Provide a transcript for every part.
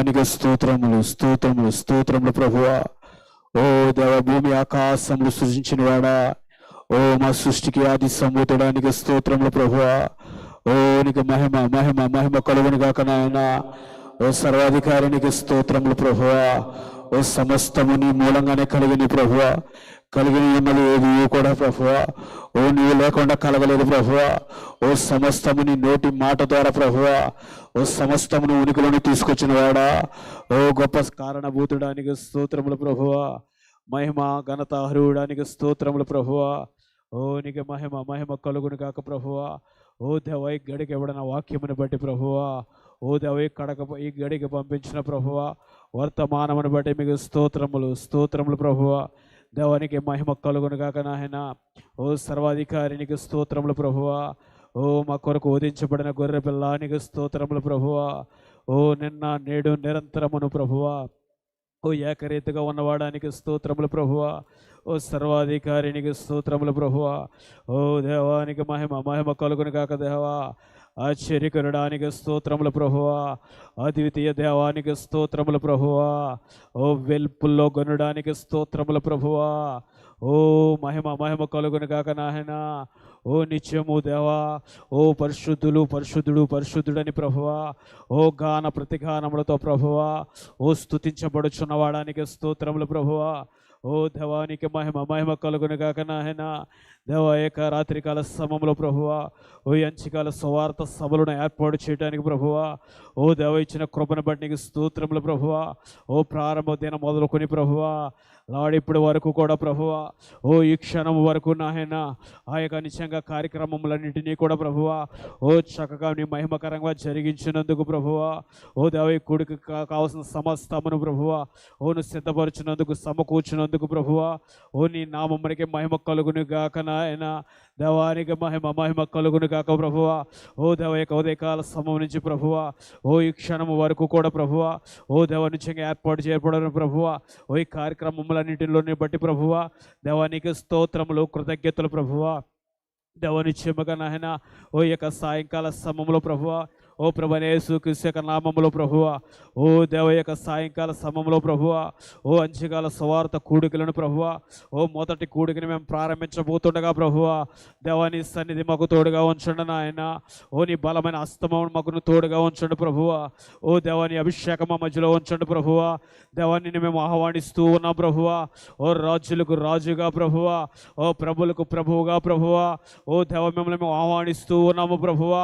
నామానికి స్తోత్రములు స్తోత్రములు స్తోత్రములు ప్రభువా. ఓ దేవ భూమి ఆకాశములు సృజించిన వాడా. ఓ మా సృష్టికి ఆది సంబూతడానికి స్తోత్రములు ప్రభువా. ఓ నీకు మహిమ మహిమ మహిమ కలుగును గాక నాయన. ఓ సర్వాధికారినికి స్తోత్రములు ప్రభువా. ఓ సమస్తము నీ మూలంగానే కలిగిన ప్రభువ. కలిగిన ఉన్నది ఏది కూడా ప్రభువ. ఓ నీవు లేకుండా కలగలేదు ప్రభువ. ఓ సమస్తము నీ నోటి మాట ద్వారా ప్రభువ. ఓ సమస్తమును ఉనికిలోని తీసుకొచ్చిన వాడా. ఓ గొప్ప కారణభూతుడానికి స్తోత్రములు ప్రభువ. మహిమ ఘనత హరువుడానికి స్తోత్రములు ప్రభువ. ఓ నీకు మహిమ మహిమ కలుగును కాక ప్రభువ. ఓ దేవై గడికి ఎవడన వాక్యమును బట్టి ప్రభువా. ఓ దేవ ఈ కడక ఈ గడికి పంపించిన ప్రభువ వర్తమానమును బట్టి మీకు స్తోత్రములు స్తోత్రములు ప్రభువ. దేవానికి మహిమ కలుగును కాక నాయన. ఓ సర్వాధికారినికి స్తోత్రములు ప్రభువ. ఓ మా కొరకు ఓదించబడిన గొర్రె పిల్లానికి స్తోత్రములు ప్రభువ. ఓ నిన్న నేడు నిరంతరమును ప్రభువా. ఓ ఏకరీతిగా ఉన్నవాడానికి స్తోత్రములు ప్రభువ. ఓ సర్వాధికారినికి స్తోత్రములు ప్రభువ. ఓ దేవానికి మహిమ మహిమ కలుగును కాక దేవా. ఆశ్చర్యకరడానికి స్తోత్రములు ప్రభువా. అద్వితీయ దేవానికి స్తోత్రములు ప్రభువా. ఓ వెల్పుల్లో గనుడానికి స్తోత్రములు ప్రభువా. ఓ మహిమ మహిమ కలుగును కాక నాయన. ఓ నిత్యము దేవా. ఓ పరిశుద్ధులు పరిశుద్ధుడు పరిశుద్ధుడని ప్రభువా. ఓ గాన ప్రతిగానములతో ప్రభువా. ఓ స్తుతించబడుచున్నవాడానికి స్తోత్రములు ప్రభువా. ఓ దేవానికి మహిమ మహిమ కలుగును కాక నాయన. దేవ ఏక రాత్రికాల సమయంలో ప్రభువా ఓ ఎంచికాల స్వార్థ సభలను ఏర్పాటు చేయడానికి ప్రభువా ఓ దేవ ఇచ్చిన కృపను బట్టి నీకు స్తోత్రములు ప్రభువా ఓ ప్రారంభ దినం మొదలుకొని ప్రభువా లాడిప్పటి వరకు కూడా ప్రభువ ఓ ఈ క్షణం వరకు నాయన ఆ యొక్క నిత్యంగా కార్యక్రమములన్నింటినీ కూడా ప్రభువ ఓ చక్కగా నీ మహిమకరంగా జరిగించినందుకు ప్రభువ ఓ దేవ ఈ కావాల్సిన సమస్తమును ప్రభువ ఓను సిద్ధపరిచినందుకు సమకూర్చినందుకు ప్రభువ ఓ నీ నామమ్మనికి మహిమ కలుగును గాక నాయన. దేవానికి మహిమ మహిమ కలుగును కాక ప్రభువా. ఓ దేవ యొక్క ఉదయకాల సమయం నుంచి ప్రభువా. ఓ ఈ క్షణం వరకు కూడా ప్రభువా. ఓ దేవ నిత్యంగా ఏర్పాటు చేయబడను ప్రభువా. ఓ ఈ కార్యక్రమములన్నింటిలోని బట్టి ప్రభువా. దేవానికి స్తోత్రములు కృతజ్ఞతలు ప్రభువా. దేవని నాయన ఓ యొక్క సాయంకాల సమయంలో ప్రభువా. ఓ ప్రభనేసు క్రిస్తు యొక్క నామములో ప్రభువ ఓ దేవ యొక్క సాయంకాల సమయంలో ప్రభువ ఓ అంచకాల స్వార్థ కూడికలను ప్రభువ ఓ మొదటి కూడికను మేము ప్రారంభించబోతుండగా ప్రభువా దేవాని సన్నిధి మాకు తోడుగా ఉంచండి నాయన ఓ నీ బలమైన అస్తమం మాకు తోడుగా ఉంచండి ప్రభువ ఓ దేవాని అభిషేకం మా మధ్యలో ఉంచండి ప్రభువ దేవాన్ని మేము ఆహ్వానిస్తూ ఉన్నాం ప్రభువ ఓ రాజులకు రాజుగా ప్రభువ ఓ ప్రభులకు ప్రభువుగా ప్రభువ ఓ దేవ మిమ్మల్ని మేము ఆహ్వానిస్తూ ఉన్నాము ప్రభువ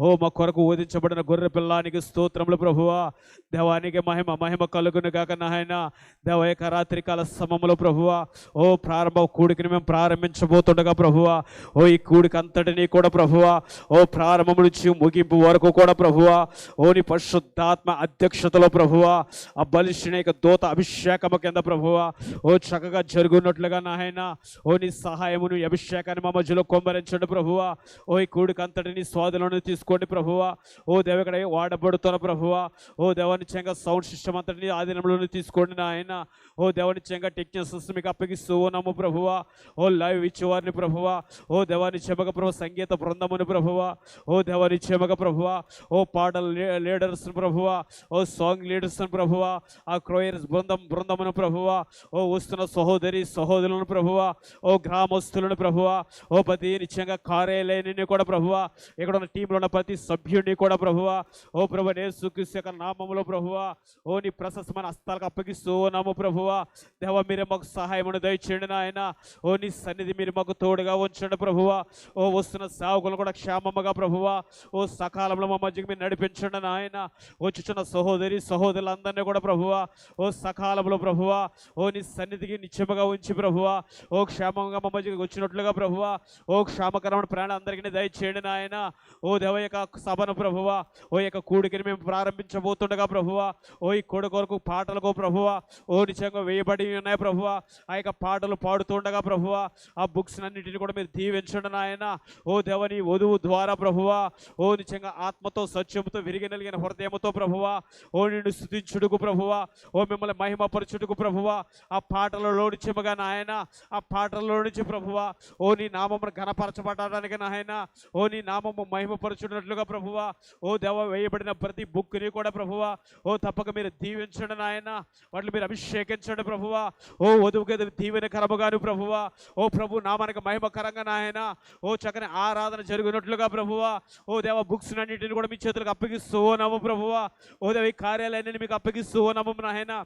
ఓ మా కొరకు ఓదించబడిన గొర్రె పిల్లానికి స్తోత్రములు ప్రభువా. దేవానికి మహిమ మహిమ కలుగును కాక నాయన. దేవ యొక్క రాత్రికాల సమములో ప్రభువా. ఓ ప్రారంభ కూడికిని మేము ప్రారంభించబోతుండగా ప్రభువా. ఓ ఈ కూడికంతటిని కూడా ప్రభువా. ఓ ప్రారంభం నుంచి ముగింపు వరకు కూడా ప్రభువా. ఓ నీ పరిశుద్ధాత్మ అధ్యక్షతలో ప్రభువా. ఆ బలిష్ణ యొక్క దూత అభిషేకము కింద ప్రభువా. ఓ చక్కగా జరుగున్నట్లుగా నాయన. ఓ నీ సహాయమును అభిషేకాన్ని మా మధ్యలో కొమ్మరించండి ప్రభువా. ఓ ఈ కూడిక అంతటిని స్వాధులను తీసుకోండి ప్రభువా. ఓ దేవ ఇక్కడ వాడబడుతున్న ప్రభువా ఓ దేవనిత్యంగా సౌండ్ సిస్టమ్ అంతటిని ఆధీనంలోనే తీసుకోండి నాయన. ఓ దేవనిత్యంగా టెక్నీషియన్స్ మీకు అప్పగిస్తూ ఉన్నాము ప్రభువా. ఓ లైవ్ ఇచ్చేవారిని ప్రభువా. ఓ దేవాని చెమక ప్రభు సంగీత బృందముని ప్రభువా. ఓ దేవాని చెమక ప్రభువా. ఓ పాటల లీడర్స్ ప్రభువా. ఓ సాంగ్ లీడర్స్ ప్రభువా. ఆ క్రోయర్స్ బృందం బృందమును ప్రభువా. ఓ వస్తున్న సహోదరి సహోదరులను ప్రభువా. ఓ గ్రామస్తులను ప్రభువా. ఓ ప్రతి నిత్యంగా కార్యాలయాన్ని కూడా ప్రభువా. ఇక్కడ ఉన్న టీంలో ఉన్న ప్రతి సభ్యుడిని కూడా ప్రభువా. ఓ ప్రభు నేసుక్రీస్తు యొక్క నామములో ప్రభువా. ఓ నీ ప్రశస్తమైన హస్తాలకు అప్పగిస్తూ ఉన్నాము ప్రభువా. దేవ మీరే మాకు సహాయమును దయచేయండి నాయన. ఓ నీ సన్నిధి మీరు మాకు తోడుగా ఉంచండి ప్రభువా. ఓ వస్తున్న సేవకులు కూడా క్షేమముగా ప్రభువా. ఓ సకాలంలో మా మధ్యకి మీరు నడిపించండి నాయన. వచ్చుచున్న సహోదరి సహోదరులందరినీ కూడా ప్రభువా. ఓ సకాలంలో ప్రభువా. ఓ నీ సన్నిధికి నిత్యముగా ఉంచి ప్రభువా. ఓ క్షేమంగా మా మధ్యకి వచ్చినట్లుగా ప్రభువా. ఓ క్షేమకరమైన ప్రాణ అందరికీ దయచేయండి నాయన. ఓ దేవ యొక్క సభను ప్రభువా. ఓ యొక్క కూడికిని మేము ప్రారంభించబోతుండగా ప్రభువా. ఓ ఈ కొడు కొరకు పాటలకు ప్రభువా. ఓ నిజంగా వేయబడి ఉన్నాయి ప్రభువా. ఆ యొక్క పాటలు పాడుతుండగా ప్రభువా. ఆ బుక్స్ అన్నింటిని కూడా మీరు దీవించండి నాయన. ఓ దేవని వధువు ద్వారా ప్రభువా. ఓ నిజంగా ఆత్మతో సత్యంతో విరిగి నలిగిన హృదయముతో ప్రభువా. ఓ నిన్ను స్థుతించుడుకు ప్రభువా. ఓ మిమ్మల్ని మహిమపరచుటకు ప్రభువా. ఆ పాటలలో నిచ్చిమగా నాయన. ఆ పాటలలో నుంచి ప్రభువా. ఓ నీ నామమును ఘనపరచబడడానికి నాయన. ఓ నీ నామము మహిమపరచున్నట్లుగా ప్రభువా. ఓ దేవ వేయబడిన ప్రతి బుక్ని కూడా ప్రభువా ఓ తప్పక మీరు దీవించండి నాయన. వాటిని మీరు అభిషేకించండి ప్రభువా. ఓ వధువుకి దీవెనకరముగాను ప్రభువా. ఓ ప్రభు నామానికి మహిమకరంగా నాయన. ఓ చక్కని ఆరాధన జరిగినట్లుగా ప్రభువా. ఓ దేవ బుక్స్ అన్నింటిని కూడా మీ చేతులకు అప్పగిస్తూ ఉన్నాము ప్రభువా. ఓ దేవ ఈ కార్యాలయాన్ని మీకు అప్పగిస్తూ ఉన్నాము నాయన.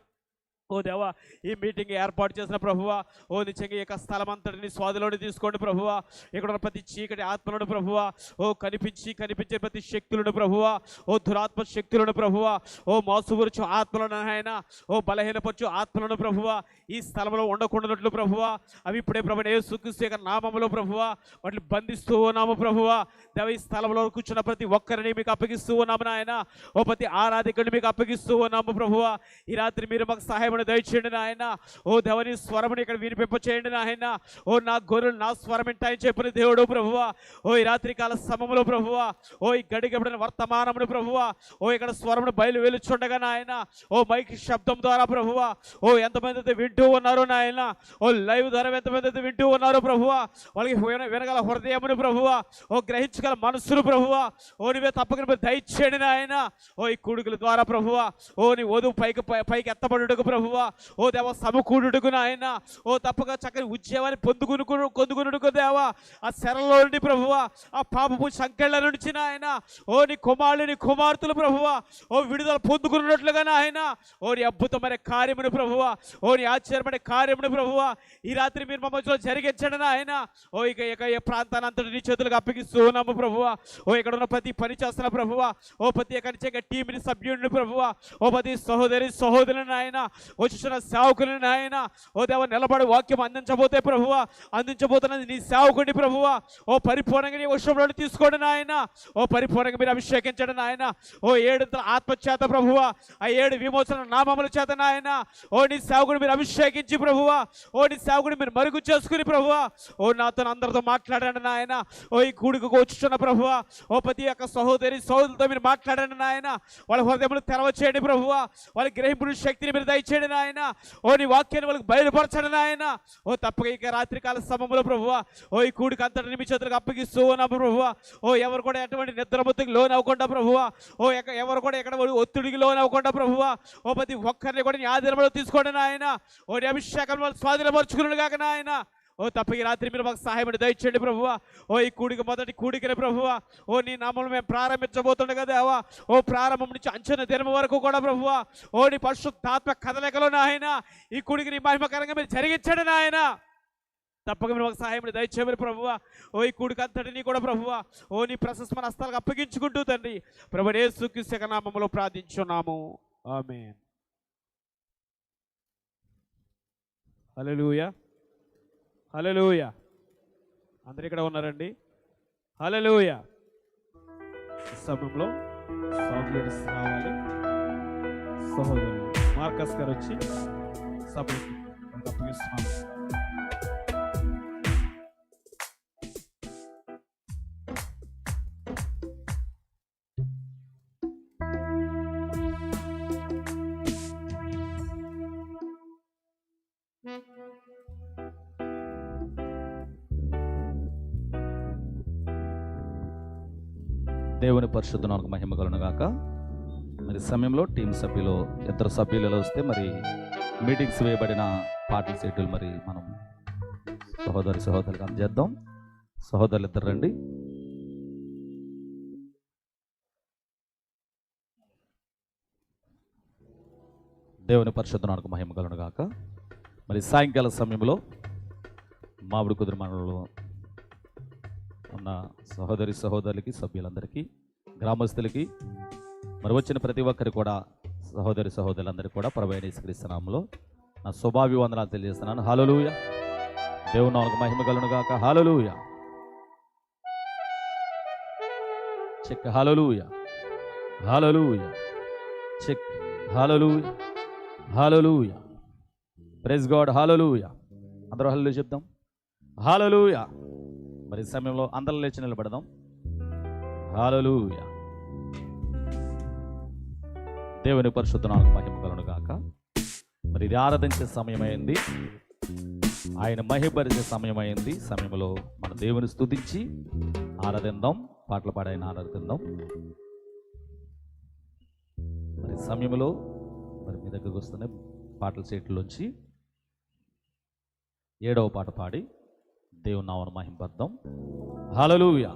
ఓ దేవా ఈ మీటింగ్ ఏర్పాటు చేసిన ప్రభువా ఓ నిజంగా ఈ యొక్క స్థలం అంతటిని స్వాదిలోని తీసుకోండి ప్రభువా. ఇక్కడ ఉన్న ప్రతి చీకటి ఆత్మలను ప్రభువా ఓ కనిపించి కనిపించే ప్రతి శక్తులను ప్రభువా ఓ దురాత్మ శక్తులను ప్రభువా ఓ మోసగురుచు ఆత్మలను ఆయన ఓ బలహీనపరచు ఆత్మలను ప్రభువా ఈ స్థలంలో ఉండకుండానట్లు ప్రభువా అవి ఇప్పుడే ప్రభు యేసుక్రీస్తు యొక్క నామములో ప్రభువా వాటిని బంధిస్తూ ఉన్నాము ప్రభువా. దేవ ఈ స్థలంలో కూర్చున్న ప్రతి ఒక్కరిని మీకు అప్పగిస్తూ ఉన్నాము నాయన. ఓ ప్రతి ఆరాధికుడిని మీకు అప్పగిస్తూ ఉన్నాము ప్రభువా. ఈ రాత్రి మీరు మాకు సహాయమును దయచేయండి నాయన. ఓ దేవని స్వరముని ఇక్కడ వినిపింప చేయండి నాయన. ఓ నా గొర్రెలు నా స్వరం వింటాయని చెప్పిన దేవుడు ప్రభువా. ఓ ఈ రాత్రికాల సమములో ప్రభువా. ఓ ఈ గడిగబడిన వర్తమానమును ప్రభువా. ఓ ఇక్కడ స్వరమును బయలు వెలుచుండగా నాయన. ఓ మైక్ శబ్దం ద్వారా ప్రభువా. ఓ ఎంతమంది అయితే వింటూ ఉన్నారో నాయన. ఓ లైవ్ ద్వారా ఎంతమంది అయితే వింటూ ఉన్నారో ప్రభువా. వాళ్ళకి వినగల హృదయమును ప్రభువా. ఓ గ్రహించగల మనస్సును ప్రభువా. ఓ నువ్వే తప్పక దయచేయండి నాయన. ఓ ఈ కూడుకుల ద్వారా ప్రభువా. ఓ నీ వధువు పైకి పై- పైకి ఎత్తబడుటకు ప్రభువా. ఓ దేవ సమకూడుటకు నాయన ఓ తప్పక చక్కని ఉద్యమాన్ని పొందుకుని పొందుకునుటకు దేవా ఆ శరలో నుండి ప్రభువ ఆ పాపపు సంకెళ్ళ నుంచి నాయన ఓ నీ కుమారుడు నీ కుమార్తెలు ప్రభువ ఓ విడుదల పొందుకున్నట్లుగా నాయన ఓ నీ అద్భుతమైన కార్యమును ప్రభువ ఓ నీ ఆశ్చర్యమైన కార్యమును ప్రభువ ఈ రాత్రి మీరు మమ్మల్ని మధ్యలో జరిగించండి నాయన ఓ ఇక ఇక ఏ ప్రాంతాన్ని అంతటి నీ చేతులకు అప్పగిస్తూ ఉన్నాము ప్రభువ ఓ ఇక్కడ ఉన్న ప్రతి పని చేస్తున్న ప్రభువ ఓ ప్రతి ఎక్కడి టీంని సభ్యుడిని ప్రభువ ఓ ప్రతి సహోదరి సహోదరుని నాయన వచ్చిన సేవకుని నాయన. ఓ దేవ నిలబడి వాక్యం అందించబోతే ప్రభువా అందించబోతున్నది నీ సేవకుని ప్రభువా. ఓ పరిపూర్ణంగా నీ వర్షంలో తీసుకోండి నాయన. ఓ పరిపూర్ణంగా మీరు అభిషేకించండి నాయన. ఓ ఏడు ఆత్మచేత ప్రభువా ఆ ఏడు విమోచన నామముల చేత నాయన. ఓ నీ సేవకుడు మీరు అభిషేకించి ప్రభువా. ఓ నీ సేవకుడు మీరు మరుగు చేసుకుని ప్రభువా. ఓ నాతో అందరితో మాట్లాడండి నాయన. ఓ ఈ కూడికి వచ్చుచున్న ప్రభువా. ఓ ప్రతి యొక్క సహోదరి సహోదరులతో మీరు మాట్లాడండి నాయన. వాళ్ళ హృదయములు తెరవ చేయండి ప్రభువా. వాళ్ళ గ్రహింపుడు శక్తిని మీరు దయచేయండి నాయన. ఓ నీ వాక్యాన్ని వాళ్ళకి బయలుపరచండి నాయన. ఓ తప్పక ఇక రాత్రికాల సమయంలో ప్రభువ ఓ ఈ కూడికి అంతటి మీ చేతులకు అప్పగిస్తూ ఉన్నాము ప్రభువ. ఓ ఎవరు కూడా ఎటువంటి నిద్రమత్తుకి లోన్ అవ్వకుండా ప్రభువ. ఓ ఎవరు కూడా ఎక్కడ ఒత్తిడికి లోన్ అవ్వకుండా ప్రభువ. ఓ ప్రతి ఒక్కరిని కూడా నీ ఆధీనంలో తీసుకోండి నాయన. ఓ నీ అభిషేకం వాళ్ళు స్వాధీనపరుచుకున్నాడు కాక నాయన. ఓ తప్ప ఈ రాత్రి మీరు మాకు సహాయం దయచేయండి ప్రభువా. ఓ ఈ కూడిక మొదటి కూడికనే ప్రభువా. ఓ నీ నామలు మేము ప్రారంభించబోతుండే దేవా. ఓ ప్రారంభం నుంచి అంచనా దినం వరకు కూడా ప్రభువా. ఓ నీ పరిశుద్ధాత్మ కదలికలో నాయన. ఈ కూడికి నీ మహిమకరంగా మీరు జరిగించండి నాయన. తప్పక మీరు ఒక సహాయం దయచేయమని ప్రభువా. ఓ ఈ కూడికి అంతటిని కూడా ప్రభువా. ఓ నీ ప్రశస్త హస్తాలకు అప్పగించుకుంటూ తండ్రి. ప్రభు యేసుక్రీస్తు నామంలో ప్రార్థించున్నాము. ఆమె హల్లెలూయా. హల్లెలూయా. అందరు ఇక్కడ ఉన్నారండి. హల్లెలూయా. సమయంలో సౌందర్యస్ రావాలి. సహోదరులు మార్కస్ గారు వచ్చి సభ అప్పగిస్తున్నాను దేవుని దేవుని పరిశుద్ధనాలకు మహిమ కలును గాక. మరి సమయంలో టీం సభ్యులు ఇద్దరు సభ్యులు ఎలా వస్తే మరి మీటింగ్స్ వేయబడిన పార్టీ సీట్లు మరి మనం సహోదరి సహోదరులకు అందజేద్దాం. సహోదరులు ఇద్దరు రండి. దేవుని పరిశుద్ధనాలకు మహిమ కలను గాక. మరి సాయంకాల సమయంలో మామిడి కుదురు మనలో ఉన్న సహోదరి సహోదరులకి సభ్యులందరికీ గ్రామస్తులకి మరి వచ్చిన ప్రతి ఒక్కరికి కూడా సహోదరి సహోదరులందరికీ కూడా ప్రభైన స్క్రీస్తున్నాములో నా శుభాభివందనాలు తెలియజేస్తున్నాను. హాలలుయ దేవుని నాకు మహిమ కలునుగాక hallelujah check. Hallelujah hallelujah check. Hallelujah hallelujah praise God. Hallelujah అందరూ హల్లు చెప్దాం. హాలలుయ మరి సమయంలో అందరం లేచి నిలబడదాం. హాలలు దేవుని పరిశుద్ధనాలకు మహిమ కాక గాక. మరి ఇది ఆరాధించే సమయమైంది. ఆయన మహిపరిచే సమయమైంది. సమయంలో మన దేవుని స్తుతించి ఆరాధిందాం. పాటలు పాడైన ఆరాధిందాం. మరి సమయంలో మరి మీ దగ్గరకు వస్తున్న పాటల సీట్లోంచి ఏడవ పాట పాడి దేవుని నామను మహింపద్దాం హల్లెలూయా.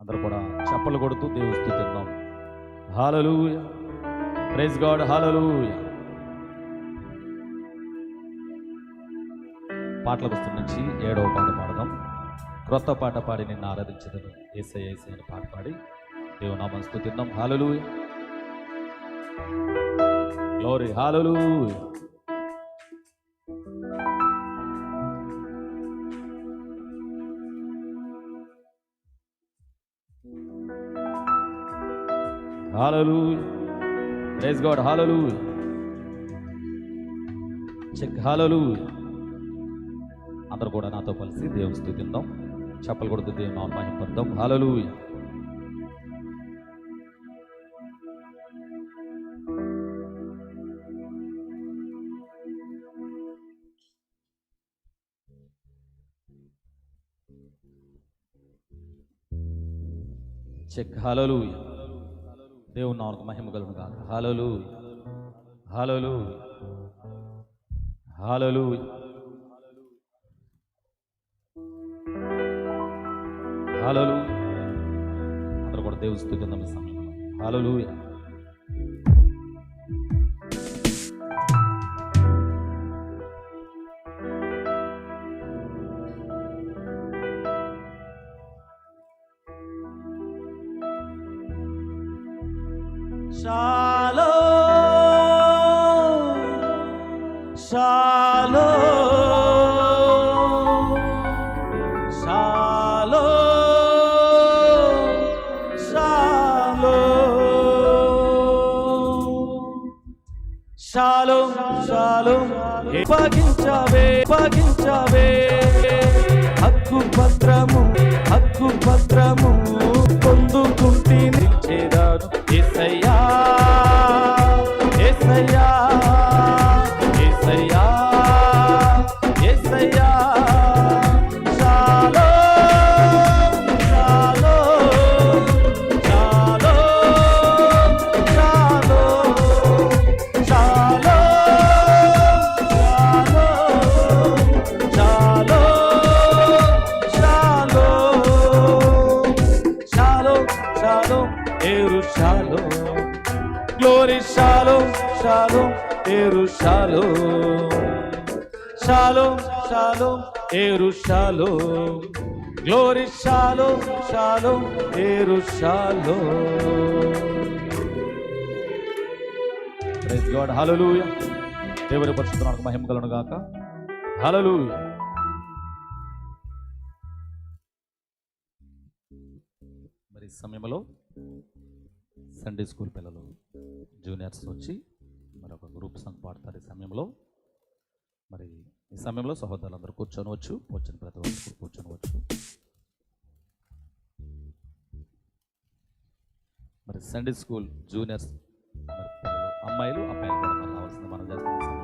అందరూ కూడా చప్పలు కొడుతూ దేవుని స్తుతిద్దాం హల్లెలూయా. ప్రైజ్ గాడ్ హల్లెలూయా. పాటల పుస్తకం నుంచి ఏడవ పాట పాడదాం. క్రొత్త పాట పాడి నిన్ను ఆరాధించదను. ఏసై ఏసై అని పాట పాడి దేవుని నామం స్తుతిద్దాం హల్లెలూయా. గ్లోరీ హల్లెలూయా హాలలు ప్రైజ్ గాడ్ హాలలు చెక్ హాలలు అందరూ కూడా నాతో కలిసి దేవుని స్థుతిందాం. చెప్పలు కొడుతు దేవుని ఆహ్వానింపద్దాం హాలలు చెక్ హాలలు దేవుని నాలుగు మహిమ కలుగు కాదు హలోలు హలోలు హలోలు హలోలు అందరూ కూడా దేవుని స్థుతిందాం సమయం హలోలు shalom, shalom, shalom. పగించవే హక్కు పత్రము హక్కు పత్రము పొందుకుంటే నిలిచేదాను ఎసయ్యా ఎసయ్యా ఎసయ్యా షాలో షాలో షాలో ఏరు షాలో గ్లోరీ షాలో షాలో ఏరు షాలో ప్రైజ్ గాడ్ హలలుయ దేవుని పరిశుద్ధనానికి మహిమ కలను గాక. హలలుయ మరి సమయంలో సండే స్కూల్ పిల్లలు జూనియర్స్ నుంచి మరి ఒక గ్రూప్ సాంగ్ పాడతారు ఈ సమయంలో. మరి ఈ సమయంలో సహోదరులందరూ కూర్చొనవచ్చు కూర్చొని ప్రతి ఒక్కరు కూర్చొనవచ్చు. మరి సండే స్కూల్ జూనియర్స్ అమ్మాయిలు అబ్బాయిలు కూడా మరి రావాల్సింది మనం చేస్తాం.